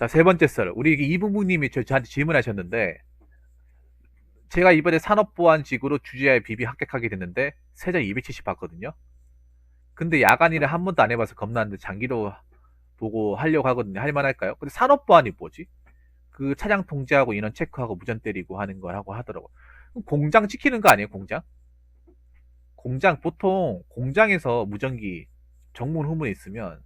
자, 세 번째 썰. 우리 이부부님이 저, 저한테 질문하셨는데, 제가 이번에 산업보안직으로 주지아에 비비 합격하게 됐는데, 세자 270 받거든요. 근데 야간 일을 한 번도 안 해봐서 겁나는데 장기로 보고 하려고 하거든요. 할만할까요? 근데 산업보안이 뭐지? 그 차량 통제하고 인원 체크하고 무전 때리고 하는 걸 하고 하더라고. 공장 지키는 거 아니에요, 공장? 공장, 보통 공장에서 무전기 정문 후문에 있으면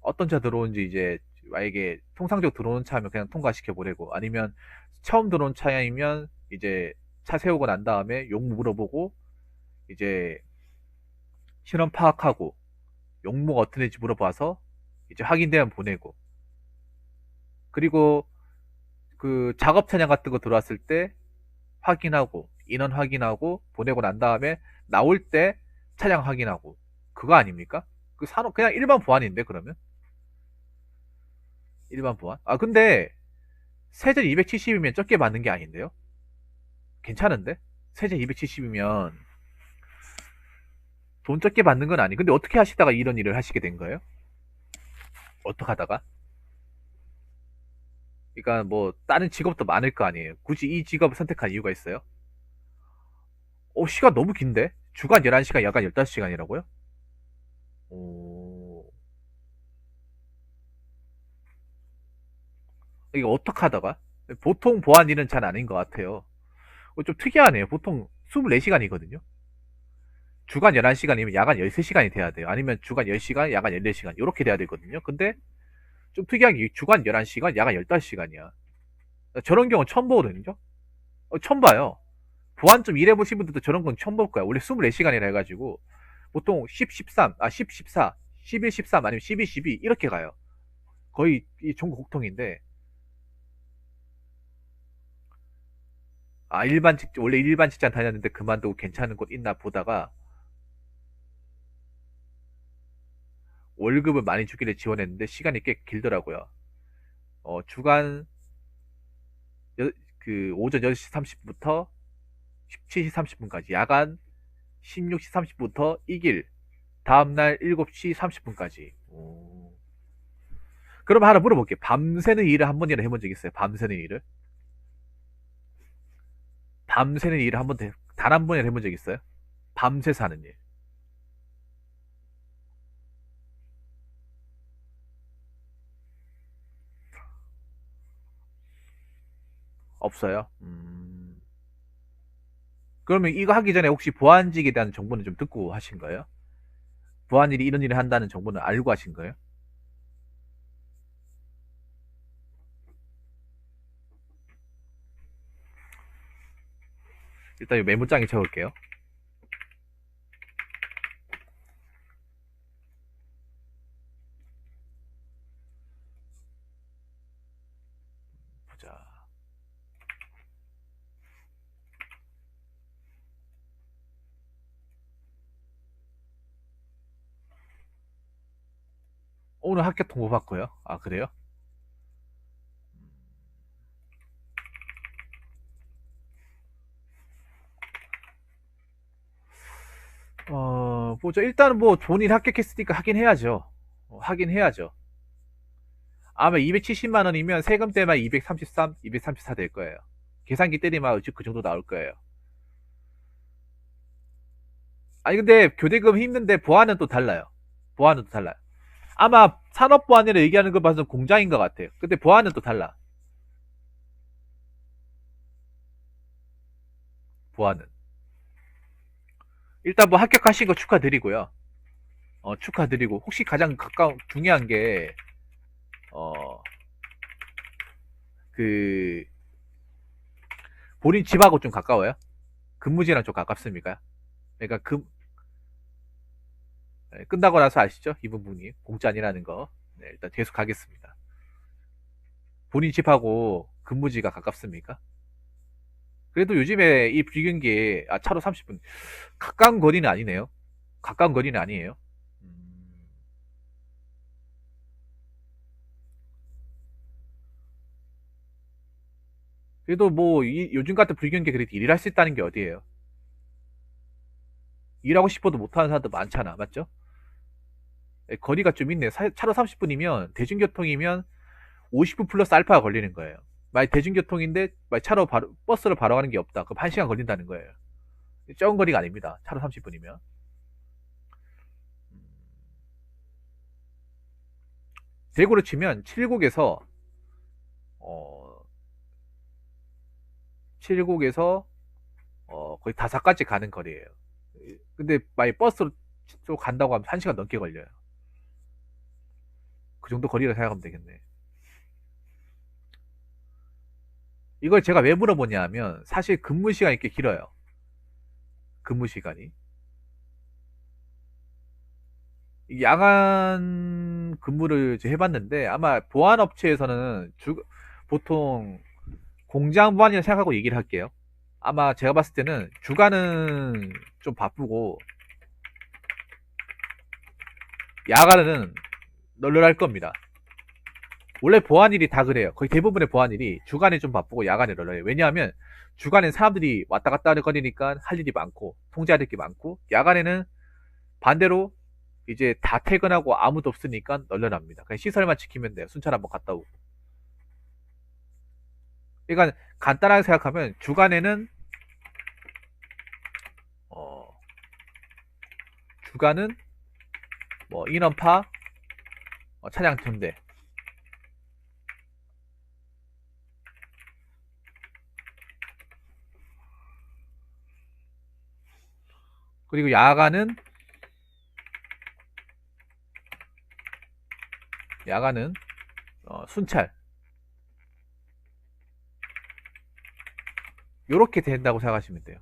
어떤 차 들어오는지 이제 만약에 통상적 들어오는 차면 그냥 통과시켜 보내고 아니면 처음 들어온 차이면 이제 차 세우고 난 다음에 용무 물어보고 이제 신원 파악하고 용무가 어떤 애인지 물어봐서 이제 확인되면 보내고. 그리고 그 작업 차량 같은 거 들어왔을 때 확인하고 인원 확인하고 보내고 난 다음에 나올 때 차량 확인하고. 그거 아닙니까? 그 산업 그냥 일반 보안인데 그러면 일반 보안? 아 근데 세제 270이면 적게 받는 게 아닌데요? 괜찮은데? 세제 270이면 돈 적게 받는 건 아니. 근데 어떻게 하시다가 이런 일을 하시게 된 거예요? 어떻게 하다가? 그러니까 뭐 다른 직업도 많을 거 아니에요. 굳이 이 직업을 선택한 이유가 있어요? 어, 시간 너무 긴데? 주간 11시간, 야간 15시간이라고요? 오... 이거 어떻게 하다가? 보통 보안 일은 잘 아닌 것 같아요. 어, 좀 특이하네요. 보통 24시간이거든요. 주간 11시간이면 야간 13시간이 돼야 돼요. 아니면 주간 10시간, 야간 14시간. 이렇게 돼야 되거든요. 근데 좀 특이한 게 주간 11시간, 야간 15시간이야. 저런 경우 처음 보거든요. 어, 처음 봐요. 보안 좀 일해보신 분들도 저런 건 처음 볼 거야. 원래 24시간이라 해가지고 보통 10, 13, 아 10, 14, 11, 13 아니면 12, 12 이렇게 가요. 거의 이 전국 국통인데 아 일반 직 원래 일반 직장 다녔는데 그만두고 괜찮은 곳 있나 보다가 월급을 많이 주기를 지원했는데 시간이 꽤 길더라고요. 어, 주간 여, 그 오전 8시 30분부터 17시 30분까지 야간 16시 30분부터 이길 다음날 7시 30분까지 그럼 하나 물어볼게요 밤새는 일을 한 번이나 해본 적 있어요? 밤새는 일을? 밤새는 일을 한 번, 단 한 번이나 해본 적 있어요? 밤새 사는 일. 없어요? 음... 그러면 이거 하기 전에 혹시 보안직에 대한 정보는 좀 듣고 하신 거예요? 보안일이 이런 일을 한다는 정보는 알고 하신 거예요? 일단 이 메모장에 적을게요. 보자. 오늘 학교 통보 받고요. 아, 그래요? 어, 뭐죠. 일단은 뭐 본인 합격했으니까 하긴 해야죠. 어, 하긴 해야죠. 아마 270만 원이면 세금 때만 233, 234 될 거예요. 계산기 때리면 그 정도 나올 거예요. 아니 근데 교대금 힘든데 보안은 또 달라요. 보안은 또 달라요. 아마 산업 보안이라 얘기하는 거 봐서 공장인 것 같아요. 근데 보안은 또 달라. 보안은. 일단 뭐 합격하신 거 축하드리고요. 어, 축하드리고 혹시 가장 가까운 중요한 게 어, 그 본인 집하고 좀 가까워요? 근무지랑 좀 가깝습니까? 그러니까 그 네, 끝나고 나서 아시죠? 이 부분이 공짜 아니라는 거. 네, 일단 계속 가겠습니다. 본인 집하고 근무지가 가깝습니까? 그래도 요즘에 이 비경기에 아, 차로 30분 가까운 거리는 아니네요. 가까운 거리는 아니에요. 음. 그래도 뭐 이, 요즘 같은 불경기에 그래도 일을 할 수 있다는 게 어디예요? 일하고 싶어도 못하는 사람도 많잖아, 맞죠? 예, 거리가 좀 있네. 요 차로 30분이면 대중교통이면 50분 플러스 알파가 걸리는 거예요. 만약 대중교통인데 만약 차로 바로 버스로 바로 가는 게 없다. 그럼 1시간 걸린다는 거예요. 적은 거리가 아닙니다. 차로 30분이면. 대구로 치면 칠곡에서 어 칠곡에서 어 거의 다사까지 가는 거리예요. 근데 만약 버스로 또 간다고 하면 1시간 넘게 걸려요. 그 정도 거리라 생각하면 되겠네. 이걸 제가 왜 물어보냐 하면 사실 근무 시간이 꽤 길어요. 근무 시간이. 이 야간 근무를 해봤는데 아마 보안업체에서는 주, 보통 공장 보안이라 생각하고 얘기를 할게요. 아마 제가 봤을 때는 주간은 좀 바쁘고 야간은 널널할 겁니다. 원래 보안일이 다 그래요. 거의 대부분의 보안일이 주간에 좀 바쁘고 야간에 널널해요. 왜냐하면 주간엔 사람들이 왔다 갔다 거리니까 할 일이 많고 통제해야 될 게 많고 야간에는 반대로 이제 다 퇴근하고 아무도 없으니까 널널합니다. 그냥 시설만 지키면 돼요. 순찰 한번 갔다 오고. 그러니까 간단하게 생각하면 주간에는 어 주간은 뭐 인원파 어, 차량 등대 그리고 야간은 야간은 어, 순찰 요렇게 된다고 생각하시면 돼요.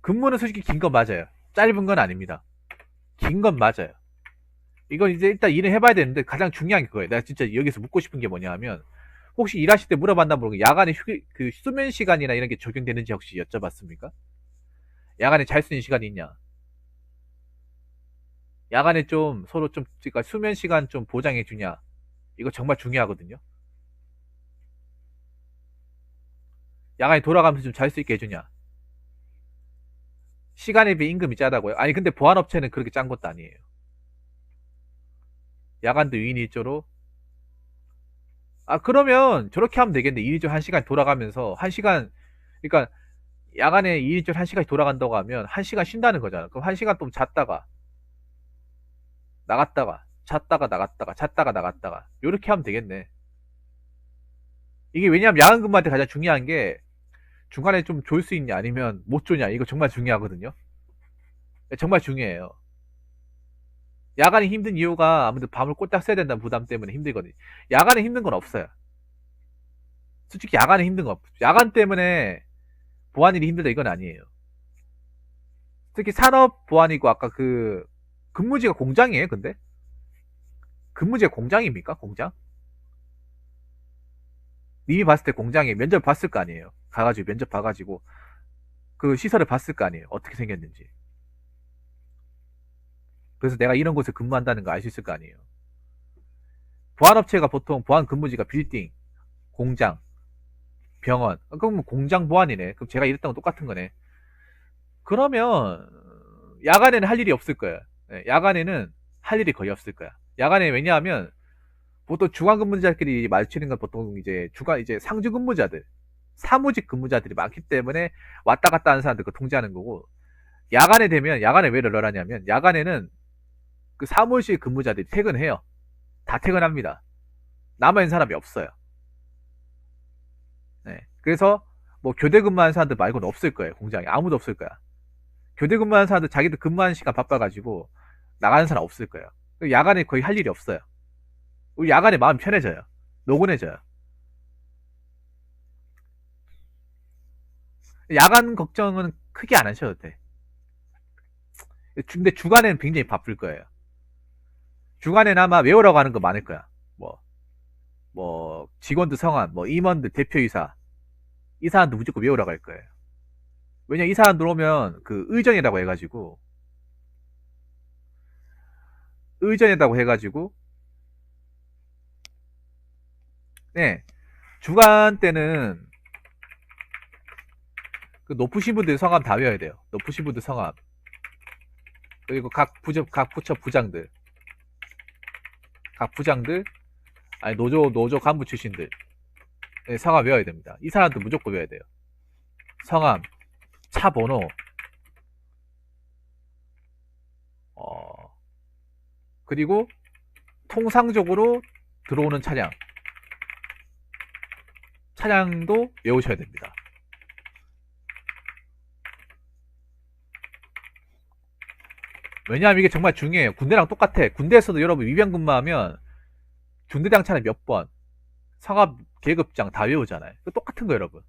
근무는 솔직히 긴 건 맞아요. 짧은 건 아닙니다. 긴 건 맞아요. 이건 이제 일단 일을 해봐야 되는데 가장 중요한 게 그거예요. 내가 진짜 여기서 묻고 싶은 게 뭐냐 하면 혹시 일하실 때 물어봤나 모르고 야간에 휴, 그 수면 시간이나 이런 게 적용되는지 혹시 여쭤봤습니까? 야간에 잘 수 있는 시간이 있냐? 야간에 좀 서로 좀 그러니까 수면 시간 좀 보장해 주냐? 이거 정말 중요하거든요. 야간에 돌아가면서 좀 잘 수 있게 해주냐? 시간에 비해 임금이 짜다고요? 아니 근데 보안업체는 그렇게 짠 것도 아니에요. 야간도 2인 1조로 아 그러면 저렇게 하면 되겠네 2인 1조 1시간 돌아가면서 1시간 그러니까 야간에 2인 1조 1시간이 돌아간다고 하면 1시간 쉰다는 거잖아 그럼 1시간 또 잤다가 나갔다가 잤다가 나갔다가 잤다가 나갔다가 요렇게 하면 되겠네 이게 왜냐하면 야간 근무할 때 가장 중요한 게 중간에 좀 졸 수 있냐 아니면 못 조냐 이거 정말 중요하거든요 정말 중요해요 야간이 힘든 이유가 아무래도 밤을 꼴딱 새야 된다는 부담 때문에 힘들거든요. 야간에 힘든 건 없어요. 솔직히 야간에 힘든 건 없어요. 야간 때문에 보안일이 힘들다 이건 아니에요. 특히 산업 보안이고 아까 그 근무지가 공장이에요, 근데? 근무지가 공장입니까? 공장? 님이 봤을 때 공장에 면접 봤을 거 아니에요. 가가지고 면접 봐가지고 그 시설을 봤을 거 아니에요. 어떻게 생겼는지. 그래서 내가 이런 곳에 근무한다는 거알수 있을 거 아니에요. 보안업체가 보통 보안 근무지가 빌딩, 공장, 병원. 그럼 공장 보안이네. 그럼 제가 이랬던 건 똑같은 거네. 그러면 야간에는 할 일이 없을 거예요. 네, 야간에는 할 일이 거의 없을 거야. 야간에 왜냐하면 보통 주간 근무자들끼리 마주치는 건 보통 이제 주간 이제 상주 근무자들, 사무직 근무자들이 많기 때문에 왔다 갔다 하는 사람들 그 통제하는 거고 야간에 되면 야간에 왜 널널하냐면 야간에는 그 사무실 근무자들이 퇴근해요. 다 퇴근합니다. 남아있는 사람이 없어요. 네. 그래서 뭐 교대 근무하는 사람들 말고는 없을 거예요. 공장에 아무도 없을 거야. 교대 근무하는 사람들 자기들 근무하는 시간 바빠가지고 나가는 사람 없을 거예요. 야간에 거의 할 일이 없어요. 우리 야간에 마음 편해져요. 노곤해져요. 야간 걱정은 크게 안 하셔도 돼. 근데 주간에는 굉장히 바쁠 거예요. 주간에는 아마 외우라고 하는 거 많을 거야. 뭐, 뭐, 직원들 성함, 뭐, 임원들, 대표이사. 이 사람도 무조건 외우라고 할 거예요. 왜냐, 이 사람들 오면 그 의전이라고 해가지고, 의전이라고 해가지고, 네, 주간 때는 그 높으신 분들 성함 다 외워야 돼요. 높으신 분들 성함. 그리고 각 부처, 각 부처 부장들. 각 부장들, 아니 노조 노조 간부 출신들 네, 성함 외워야 됩니다. 이 사람들 무조건 외워야 돼요. 성함, 차 번호, 어 그리고 통상적으로 들어오는 차량 차량도 외우셔야 됩니다. 왜냐하면 이게 정말 중요해요. 군대랑 똑같아. 군대에서도 여러분 위병 근무하면 중대장 차량 몇 번, 성합 계급장 다 외우잖아요. 그 똑같은 거 여러분.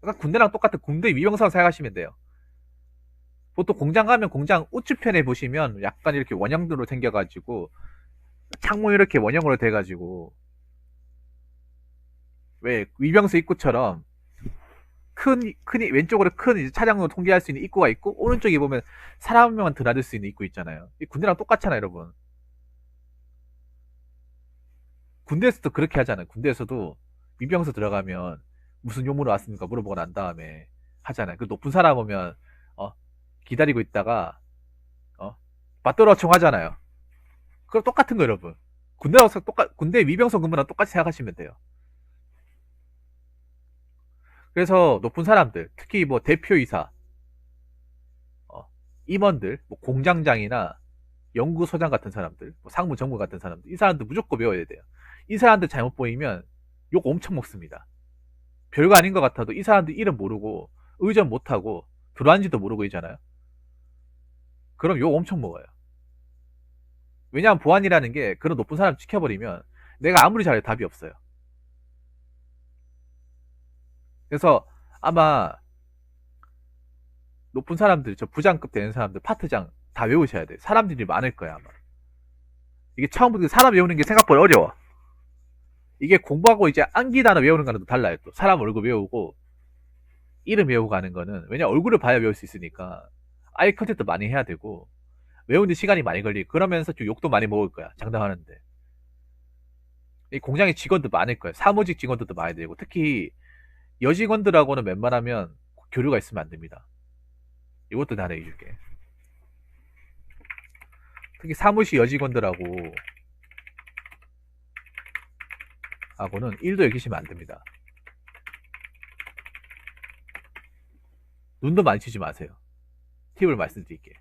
그러니까 군대랑 똑같은 군대 위병사로 생각하시면 돼요. 보통 공장 가면 공장 우측편에 보시면 약간 이렇게 원형으로 생겨가지고 창문 이렇게 원형으로 돼가지고 왜 위병소 입구처럼 큰, 큰, 왼쪽으로 큰 차량으로 통제할 수 있는 입구가 있고, 오른쪽에 보면 사람 한 명만 드나들 수 있는 입구 있잖아요. 이 군대랑 똑같잖아요, 여러분. 군대에서도 그렇게 하잖아요. 군대에서도 위병소 들어가면 무슨 용무로 왔습니까? 물어보고 난 다음에 하잖아요. 그 높은 사람 오면, 어, 기다리고 있다가, 어, 맞돌아 청하잖아요. 그럼 똑같은 거, 여러분. 군대랑 똑같, 군대 위병소 근무랑 똑같이 생각하시면 돼요. 그래서 높은 사람들, 특히 뭐 대표이사, 어, 임원들, 뭐 공장장이나 연구소장 같은 사람들, 뭐 상무정무 같은 사람들, 이 사람들 무조건 배워야 돼요. 이 사람들 잘못 보이면 욕 엄청 먹습니다. 별거 아닌 것 같아도 이 사람들 이름 모르고 의전 못하고 들어왔는지도 모르고 있잖아요. 그럼 욕 엄청 먹어요. 왜냐하면 보안이라는 게 그런 높은 사람 지켜버리면 내가 아무리 잘해도 답이 없어요. 그래서 아마 높은 사람들, 저 부장급 되는 사람들, 파트장 다 외우셔야 돼요. 사람들이 많을 거야, 아마. 이게 처음부터 사람 외우는 게 생각보다 어려워. 이게 공부하고 이제 암기 단어 외우는 거는 또 달라요. 또. 사람 얼굴 외우고 이름 외우고 하는 거는. 왜냐 얼굴을 봐야 외울 수 있으니까 아이 컨택도 많이 해야 되고 외우는 시간이 많이 걸리고 그러면서 좀 욕도 많이 먹을 거야 장담하는데. 이 공장에 직원도 많을 거예요 사무직 직원들도 많이 되고. 특히 여직원들하고는 웬만하면 교류가 있으면 안 됩니다. 이것도 다 내줄게. 특히 사무실 여직원들하고 하고는 1도 여기시면 안 됩니다. 눈도 많이 치지 마세요. 팁을 말씀드릴게.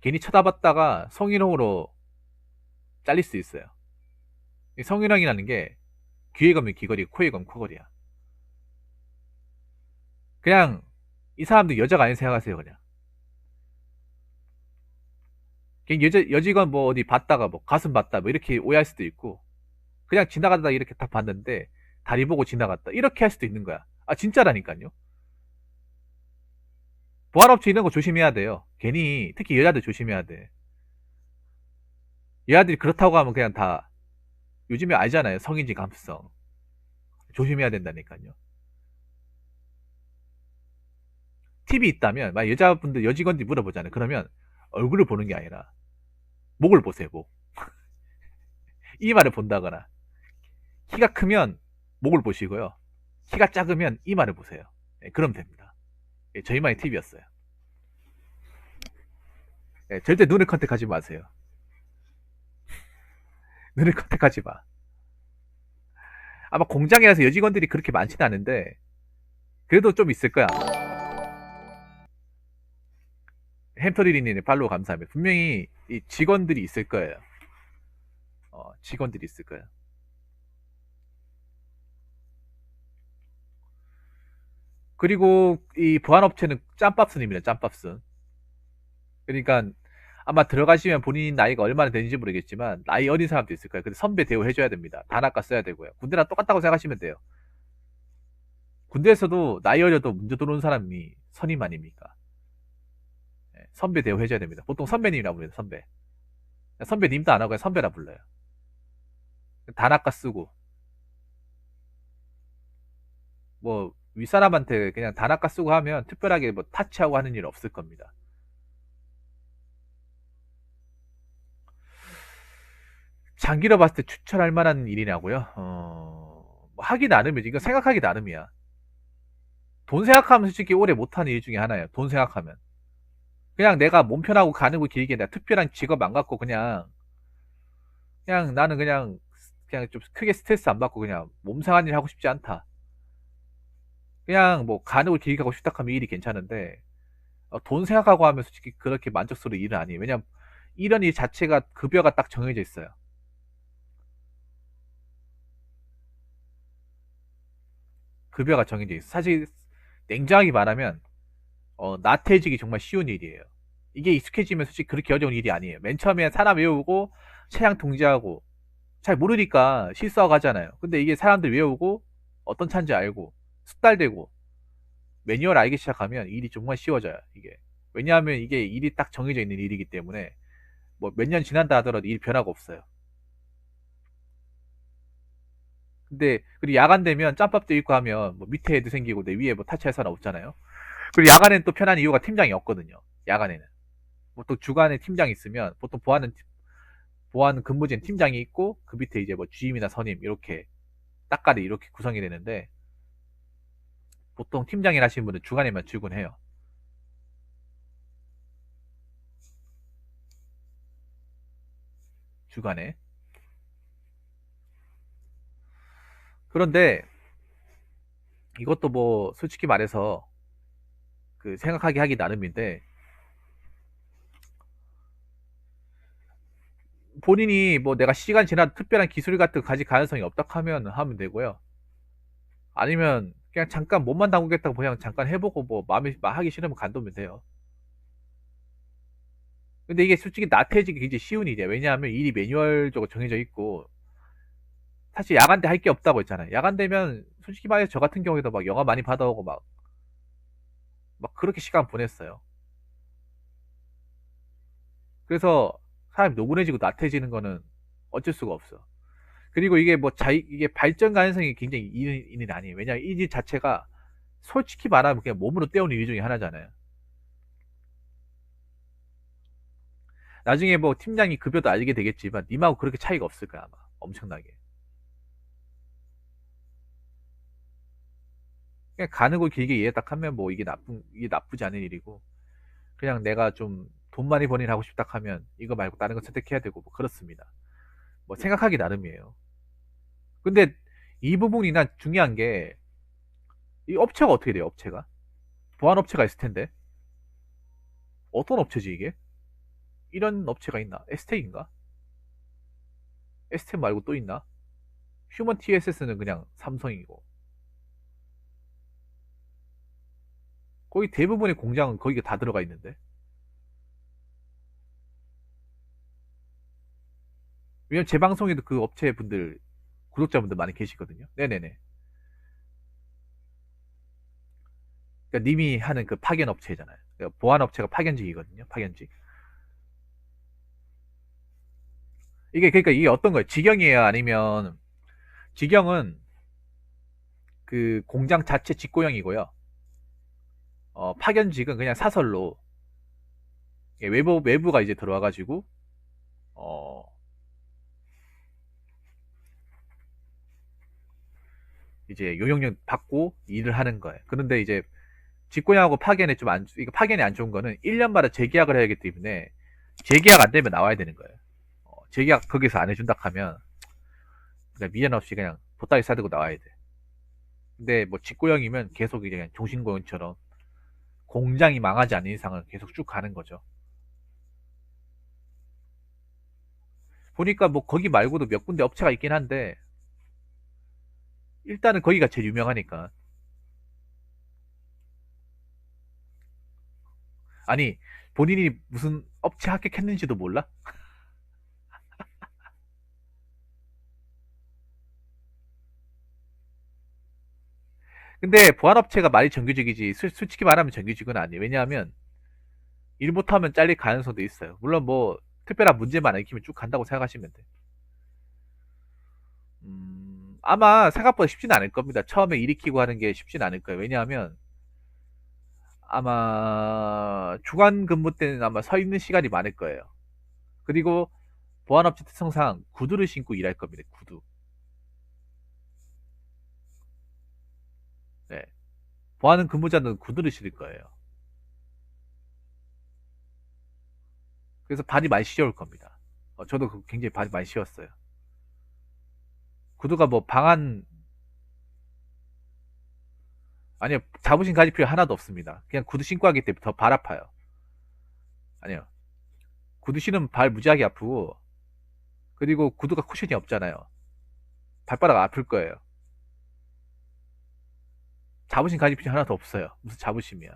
괜히 쳐다봤다가 성희롱으로 잘릴 수 있어요. 이 성희롱이라는 게 귀에 가면 귀걸이, 코에 가면 코걸이야. 그냥 이 사람들 여자가 아닌 생각하세요, 그냥. 그냥 여자, 여직원 뭐 어디 봤다가 뭐 가슴 봤다 뭐 이렇게 오해할 수도 있고 그냥 지나가다 이렇게 딱 봤는데 다리 보고 지나갔다. 이렇게 할 수도 있는 거야. 아 진짜라니까요. 보안업체 이런 거 조심해야 돼요. 괜히 특히 여자들 조심해야 돼. 여자들이 그렇다고 하면 그냥 다 요즘에 알잖아요. 성인지 감수성. 조심해야 된다니까요. 팁이 있다면 만약 여자분들 여직원들이 물어보잖아요. 그러면 얼굴을 보는 게 아니라 목을 보세요 목. 이마를 본다거나 키가 크면 목을 보시고요. 키가 작으면 이마를 보세요. 네, 그럼 됩니다. 네, 저희만의 팁이었어요. 네, 절대 눈을 컨택하지 마세요. 눈을 컨택하지 마. 아마 공장이라서 여직원들이 그렇게 많지는 않은데 그래도 좀 있을 거야. 햄터리리님 팔로우 감사합니다. 분명히 이 직원들이 있을 거예요. 어, 직원들이 있을 거예요. 그리고 이 보안업체는 짬밥순입니다. 짬밥순. 그러니까 아마 들어가시면 본인 나이가 얼마나 되는지 모르겠지만 나이 어린 사람도 있을 거예요. 근데 선배 대우 해줘야 됩니다. 단아까 써야 되고요. 군대랑 똑같다고 생각하시면 돼요. 군대에서도 나이 어려도 문제 들어오는 사람이 선임 아닙니까? 네, 선배 대우 해줘야 됩니다. 보통 선배님이라고 불러요. 선배. 선배님도 안 하고 선배라 불러요. 단아까 쓰고 뭐 윗사람한테 그냥 단아까 쓰고 하면 특별하게 뭐 타치하고 하는 일 없을 겁니다. 장기로 봤을 때 추천할 만한 일이냐고요? 어, 뭐 하기 나름이지. 이거 생각하기 나름이야. 돈 생각하면 솔직히 오래 못하는 일 중에 하나예요. 돈 생각하면. 그냥 내가 몸 편하고 가는 거 길게 내가 특별한 직업 안 갖고 그냥 그냥 나는 그냥 그냥 좀 크게 스트레스 안 받고 그냥 몸 상한 일 하고 싶지 않다. 그냥 뭐 간혹을 길게 가고 싶다 하면 일이 괜찮은데 어, 돈 생각하고 하면 솔직히 그렇게 만족스러운 일은 아니에요. 왜냐면 이런 일 자체가 급여가 딱 정해져 있어요. 급여가 정해져 있어. 사실 냉정하게 말하면 어, 나태해지기 정말 쉬운 일이에요. 이게 익숙해지면 솔직히 그렇게 어려운 일이 아니에요. 맨 처음에 사람 외우고 차량 통제하고 잘 모르니까 실수하고 하잖아요. 근데 이게 사람들 외우고 어떤 차인지 알고 숙달되고 매뉴얼 알기 시작하면 일이 정말 쉬워져요. 이게 왜냐하면 이게 일이 딱 정해져 있는 일이기 때문에 뭐 몇 년 지난다 하더라도 일 변화가 없어요. 근데 그리고 야간 되면 짬밥도 있고 하면 뭐 밑에 애도 생기고 내 위에 뭐 타치할 사람 없잖아요. 그리고 야간에는 또 편한 이유가 팀장이 없거든요. 야간에는 보통 주간에 팀장이 있으면 보통 보안은 보안 근무진 팀장이 있고 그 밑에 이제 뭐 주임이나 선임 이렇게 딱가리 이렇게 구성이 되는데 보통 팀장일 하시는 분은 주간에만 출근해요. 주간에. 그런데 이것도 뭐 솔직히 말해서 그 생각하게 하기 나름인데 본인이 뭐 내가 시간 지나 특별한 기술 같은 거 가질 가능성이 없다 하면 하면 되고요. 아니면 그냥 잠깐 몸만 담그겠다고 그냥 잠깐 해보고 뭐 마음에 하기 싫으면 간두면 돼요. 근데 이게 솔직히 나태해지기 굉장히 쉬운 일이야. 왜냐하면 일이 매뉴얼적으로 정해져 있고 사실 야간 때 할 게 없다고 했잖아요. 야간 되면 솔직히 말해서 저 같은 경우에도 막 영화 많이 받아오고 막 막 그렇게 시간 보냈어요. 그래서 사람이 노곤해지고 나태해지는 거는 어쩔 수가 없어. 그리고 이게 뭐 자이 이게 발전 가능성이 굉장히 있는 아니에요. 왜냐하면 이일 자체가 솔직히 말하면 그냥 몸으로 때우는 일 중에 하나잖아요. 나중에 뭐 팀장이 급여도 알게 되겠지만 님하고 그렇게 차이가 없을 거야 아마 엄청나게. 그냥 가는 걸 길게 이해 딱 하면 뭐 이게 나쁜 이게 나쁘지 않은 일이고 그냥 내가 좀 돈 많이 하고 싶다 하면 이거 말고 다른 거 선택해야 되고 뭐 그렇습니다. 뭐 생각하기 나름이에요. 근데 이 부분이 난 중요한 게 이 업체가 어떻게 돼요? 업체가 보안 업체가 있을 텐데 어떤 업체지 이게? 이런 업체가 있나? 에스텍인가? 에스텍 말고 또 있나? 휴먼 TSS는 그냥 삼성이고 거의 대부분의 공장은 거기가 다 들어가 있는데 왜냐면 제 방송에도 그 업체 분들 구독자분들 많이 계시거든요. 네네네. 그러니까 님이 하는 그 파견 업체잖아요. 그러니까 보안 업체가 파견직이거든요. 파견직. 이게 그러니까 이게 어떤 거예요? 직영이에요? 아니면 직영은 그 공장 자체 직고형이고요. 어, 파견직은 그냥 사설로 예, 외부 외부가 이제 들어와가지고 어, 이제 요령령 받고 일을 하는 거예요. 그런데 이제 직고형하고 파견에 좀 안, 이거 파견이 안 좋은 거는 1년마다 재계약을 해야 하기 때문에 재계약 안 되면 나와야 되는 거예요. 어, 재계약 거기서 안 해준다 하면 그냥 미련 없이 그냥 보따리 싸들고 나와야 돼. 근데 뭐 직고형이면 계속 이제 그냥 종신고용처럼 공장이 망하지 않는 이상은 계속 쭉 가는 거죠. 보니까 뭐 거기 말고도 몇 군데 업체가 있긴 한데 일단은 거기가 제일 유명하니까. 아니, 본인이 무슨 업체 합격했는지도 몰라? 근데 보안업체가 말이 정규직이지, 솔- 솔직히 말하면 정규직은 아니에요. 왜냐하면 일 못하면 잘릴 가능성도 있어요. 물론 뭐 특별한 문제만 안 일으키면 쭉 간다고 생각하시면 돼. 음, 아마 생각보다 쉽진 않을 겁니다. 처음에 일으키고 하는 게 쉽진 않을 거예요. 왜냐하면 아마 주간 근무 때는 아마 서 있는 시간이 많을 거예요. 그리고 보안업체 특성상 구두를 신고 일할 겁니다. 구두. 네. 보안은 근무자는 구두를 신을 거예요. 그래서 발이 많이 시려울 겁니다. 어, 저도 그 굉장히 발이 많이 시웠어요. 구두가 뭐 방한 아니요 잡으신 가지 필요 하나도 없습니다. 그냥 구두 신고 하기 때문에 더 발 아파요. 아니요 구두 신으면 발 무지하게 아프고 그리고 구두가 쿠션이 없잖아요. 발바닥 아플 거예요. 자부심 가질 필요 하나도 없어요. 무슨 자부심이야.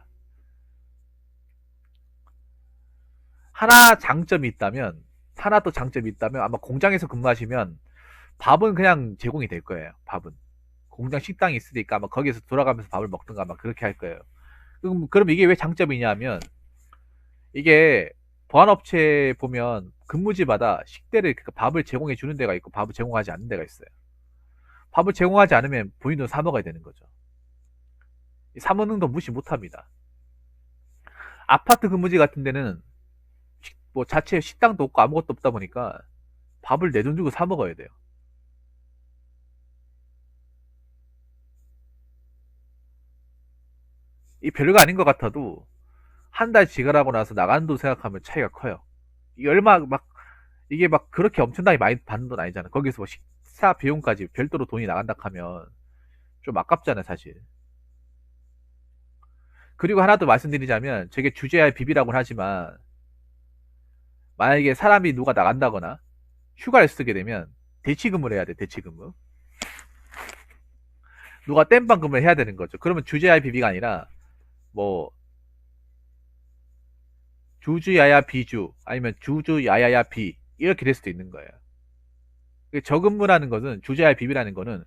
하나 장점이 있다면, 하나 또 장점이 있다면, 아마 공장에서 근무하시면, 밥은 그냥 제공이 될 거예요. 밥은. 공장 식당이 있으니까 아마 거기에서 돌아가면서 밥을 먹든가 아마 그렇게 할 거예요. 그럼, 그럼 이게 왜 장점이냐면, 이게 보안업체 보면 근무지마다 식대를, 그러니까 밥을 제공해 주는 데가 있고 밥을 제공하지 않는 데가 있어요. 밥을 제공하지 않으면 본인도 사 먹어야 되는 거죠. 이 사무능도 무시 못합니다. 아파트 근무지 같은 데는 식- 뭐 자체 식당도 없고 아무것도 없다 보니까 밥을 내 돈 주고 사 먹어야 돼요. 이 별거 아닌 것 같아도 한 달 지gar하고 나서 나가는 돈 생각하면 차이가 커요. 이 얼마 막 이게 막 그렇게 엄청나게 많이 받는 돈 아니잖아. 거기서 뭐 식사 비용까지 별도로 돈이 나간다 하면 좀 아깝잖아요, 사실. 그리고 하나 더 말씀드리자면 저게 주제할 비비라고는 하지만 만약에 사람이 누가 나간다거나 휴가를 쓰게 되면 대치근무를 해야 돼 대치근무 누가 땜빵 근무를 해야 되는 거죠 그러면 주제할 비비가 아니라 뭐 주주야야 비주 아니면 주주야야야 비 이렇게 될 수도 있는 거예요 저근무라는 것은 주제할 비비라는 거는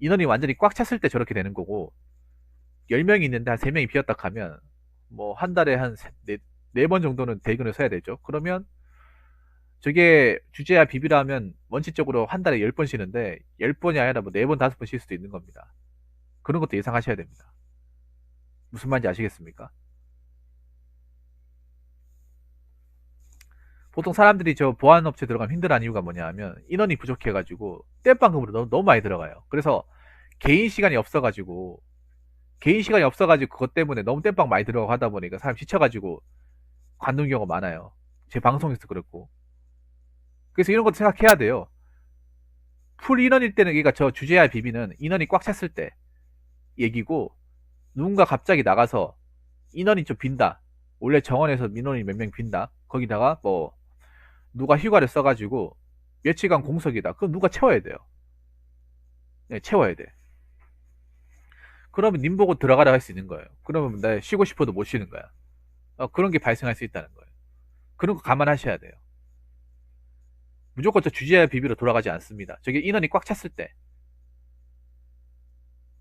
인원이 완전히 꽉 찼을 때 저렇게 되는 거고 10명이 있는데 한 3명이 비었다 하면 뭐 한 달에 한 4번 정도는 대근을 써야 되죠. 그러면 저게 주제야 비비라 하면 원칙적으로 한 달에 10번 쉬는데 10번이 아니라 뭐 4번, 5번 쉴 수도 있는 겁니다. 그런 것도 예상하셔야 됩니다. 무슨 말인지 아시겠습니까? 보통 사람들이 저 보안업체 들어가면 힘들어하는 이유가 뭐냐 하면 인원이 부족해가지고 땜빵금으로 너무, 너무 많이 들어가요. 그래서 개인 시간이 없어가지고 개인 시간이 없어가지고 그것 때문에 너무 땜빵 많이 들어가고 하다 보니까 사람 지쳐가지고 관두는 경우가 많아요. 제 방송에서 그렇고. 그래서 이런 것도 생각해야 돼요. 풀 인원일 때는, 그러니까 저 주제할 비비는 인원이 꽉 찼을 때 얘기고, 누군가 갑자기 나가서 인원이 좀 빈다. 원래 정원에서 민원이 몇 명 빈다. 거기다가 뭐, 누가 휴가를 써가지고 며칠간 공석이다. 그럼 누가 채워야 돼요. 네, 채워야 돼. 그러면 님 보고 들어가라 할 수 있는 거예요. 그러면 나 쉬고 싶어도 못 쉬는 거야. 어, 그런 게 발생할 수 있다는 거예요. 그런 거 감안하셔야 돼요. 무조건 저 주제야 비비로 돌아가지 않습니다. 저게 인원이 꽉 찼을 때,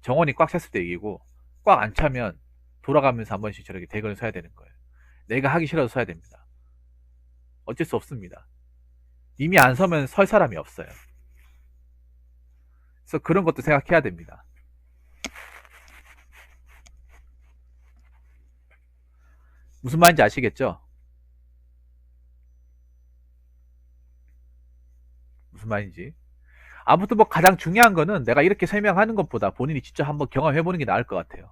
정원이 꽉 찼을 때 얘기고, 꽉 안 차면 돌아가면서 한 번씩 저렇게 대건을 서야 되는 거예요. 내가 하기 싫어도 서야 됩니다. 어쩔 수 없습니다. 님이 안 서면 설 사람이 없어요. 그래서 그런 것도 생각해야 됩니다. 무슨 말인지 아시겠죠? 무슨 말인지. 아무튼 뭐 가장 중요한 거는 내가 이렇게 설명하는 것보다 본인이 직접 한번 경험해보는 게 나을 것 같아요.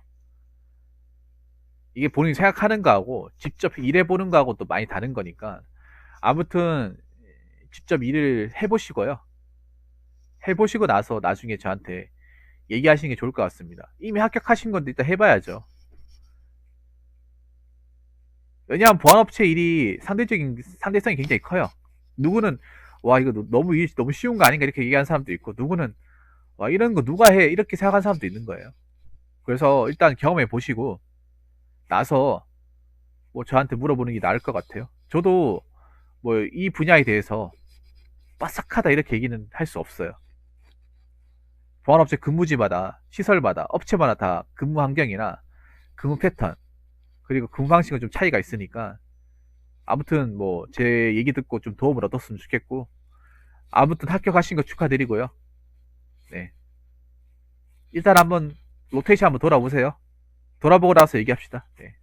이게 본인이 생각하는 거하고 직접 일해보는 거하고 또 많이 다른 거니까 아무튼 직접 일을 해보시고요. 해보시고 나서 나중에 저한테 얘기하시는 게 좋을 것 같습니다. 이미 합격하신 건데 일단 해봐야죠. 왜냐하면 보안업체 일이 상대적인 상대성이 굉장히 커요. 누구는 와 이거 너무 일 너무 쉬운 거 아닌가 이렇게 얘기하는 사람도 있고 누구는 와 이런 거 누가 해 이렇게 생각하는 사람도 있는 거예요. 그래서 일단 경험해 보시고 나서 뭐 저한테 물어보는 게 나을 것 같아요. 저도 뭐 이 분야에 대해서 빠삭하다 이렇게 얘기는 할 수 없어요. 보안업체 근무지마다 시설마다 업체마다 다 근무 환경이나 근무 패턴 그리고 근무 방식은 좀 차이가 있으니까 아무튼 뭐 제 얘기 듣고 좀 도움을 얻었으면 좋겠고 아무튼 합격하신 거 축하드리고요. 네. 일단 한번 로테이션 한번 돌아보세요. 돌아보고 나서 얘기합시다. 네.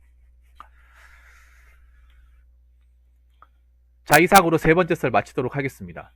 자, 이상으로 세 번째 썰 마치도록 하겠습니다.